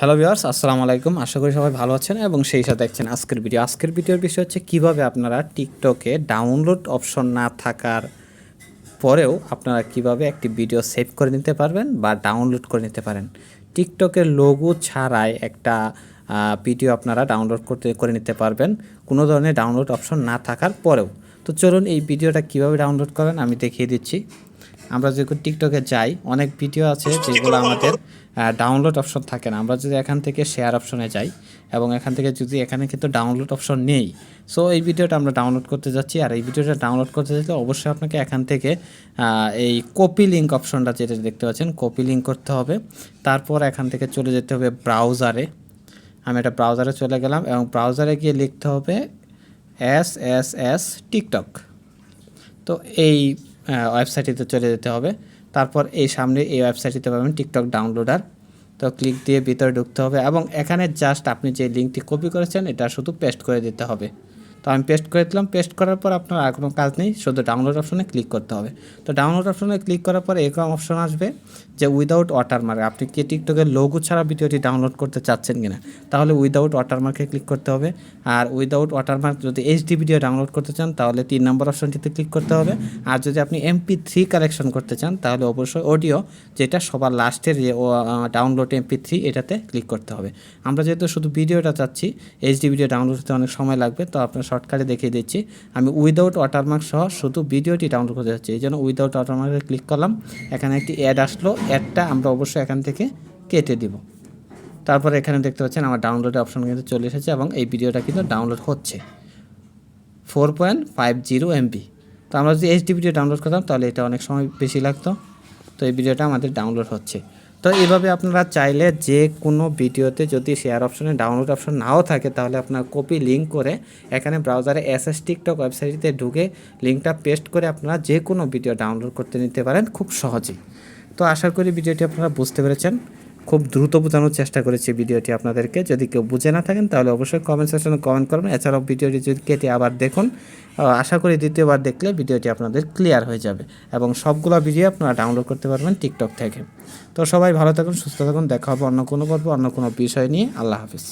Hello viewers আসসালামু আলাইকুম। আশা করি সবাই ভালো আছেন এবং সেই সাথে দেখছেন আজকের ভিডিও। আজকের ভিডিওর বিষয় হচ্ছে কীভাবে আপনারা টিকটকে ডাউনলোড অপশন না থাকার পরেও আপনারা কীভাবে একটি ভিডিও সেভ করে নিতে পারবেন বা ডাউনলোড করে নিতে পারেন। টিকটকের লোগো ছাড়াই একটা ভিডিও আপনারা ডাউনলোড করতে, করে নিতে পারবেন। কোনো ধরনের ডাউনলোড অপশন না থাকার পরেও। তো চলুন এই ভিডিওটা কীভাবে ডাউনলোড করেন আমি দেখিয়ে দিচ্ছি। আমরা যখন টিকটকে যাই, অনেক ভিডিও আছে যেগুলো আমাদের ডাউনলোড অপশন থাকে না। আমরা যদি এখান থেকে শেয়ার অপশনে যাই এবং এখান থেকে যদি এখানে কিন্তু ডাউনলোড অপশন নেই সো এই ভিডিওটা আমরা ডাউনলোড করতে যাচ্ছি। আর এই ভিডিওটা ডাউনলোড করতে যেতে অবশ্যই আপনাকে এখান থেকে এই কপি লিঙ্ক অপশনটা যেটা দেখতে পাচ্ছেন কপি লিঙ্ক করতে হবে। তারপর এখান থেকে চলে যেতে হবে ব্রাউজারে আমি একটা ব্রাউজারে চলে গেলাম এবং ব্রাউজারে গিয়ে লিখতে হবে এস এস এস টিকটক তো এই ওয়েবসাইটটিতে চলে যেতে হবে। তারপর এই সামনে এই ওয়েবসাইটটিতে পাবেন টিকটক ডাউনলোডার। তো ক্লিক দিয়ে ভিতরে ঢুকতে হবে এবং এখানে জাস্ট আপনি যে লিঙ্কটি কপি করেছেন, এটা শুধু পেস্ট করে দিতে হবে। তো আমি পেস্ট করে দিলাম। পেস্ট করার পর আপনার আর কোনো কাজ নেই, শুধু ডাউনলোড অপশনে ক্লিক করতে হবে। তো ডাউনলোড অপশনে ক্লিক করার পর এরকম অপশন আসবে যে উইদাউট ওয়াটারমার্ক আপনি কি টিকটকের লোগো ছাড়া ভিডিওটি ডাউনলোড করতে চাচ্ছেন কিনা? তাহলে উইদাউট ওয়াটারমার্কে ক্লিক করতে হবে। আর উইদাউট ওয়াটারমার্ক যদি এইচডি ভিডিও ডাউনলোড করতে চান, তাহলে তিন নম্বর অপশনটিতে ক্লিক করতে হবে। আর যদি আপনি এমপি থ্রি কালেকশন করতে চান, তাহলে অবশ্যই অডিও যেটা সবার লাস্টের যে ডাউনলোড এমপি থ্রি এটাতে ক্লিক করতে হবে। আমরা যেহেতু শুধু ভিডিওটা চাচ্ছি এইচডি ভিডিও ডাউনলোড হতে অনেক সময় লাগবে, তো আপনার শর্টকাটে দেখিয়ে দিচ্ছি। আমি উইদাউট ওয়াটারমার্ক সহ শুধু ভিডিওটি ডাউনলোড করতে যাচ্ছি। এই জন্য উইদাউট ওয়াটারমার্কে ক্লিক করলাম। এখানে একটি অ্যাড আসলো। অ্যাডটা আমরা অবশ্যই এখান থেকে কেটে দিব। তারপর এখানে দেখতে পাচ্ছেন আমার ডাউনলোড অপশন কিন্তু চলে এসেছে এবং এই ভিডিওটা কিন্তু ডাউনলোড হচ্ছে। Four point five zero MB তো আমরা যদি এইচডি ভিডিও ডাউনলোড করতাম তাহলে এটা অনেক সময় বেশি লাগতো। তো এই ভিডিওটা আমাদের ডাউনলোড হচ্ছে। তো এভাবে আপনারা চাইলে যে কোনো ভিডিওতে যদি শেয়ার অপশনে ডাউনলোড অপশন নাও থাকে, তাহলে আপনার কপি লিঙ্ক করে এখানে ব্রাউজারে এস এস টিকটক ওয়েবসাইটে ঢুকে লিঙ্কটা পেস্ট করে আপনারা যে কোনো ভিডিও ডাউনলোড করতে নিতে পারেন খুব সহজেই। তো আশা করি ভিডিওটি আপনারা বুঝতে পেরেছেন। খুব দ্রুত বোঝানোর চেষ্টা করেছি ভিডিওটি আপনাদেরকে। যদি কেউ বুঝে না থাকেন, তাহলে অবশ্যই কমেন্ট সেকশনে কমেন্ট করবেন। এছাড়াও ভিডিওটি যদি কেটে আবার দেখুন আশা করি দ্বিতীয়বার দেখলে ভিডিওটি আপনাদের ক্লিয়ার হয়ে যাবে এবং সবগুলো ভিডিও আপনারা ডাউনলোড করতে পারবেন টিকটক থেকে। তো সবাই ভালো থাকুন, সুস্থ থাকুন, দেখা হবে অন্য কোনো পর্ব, অন্য কোনো বিষয় নিয়ে। আল্লাহ হাফিজ।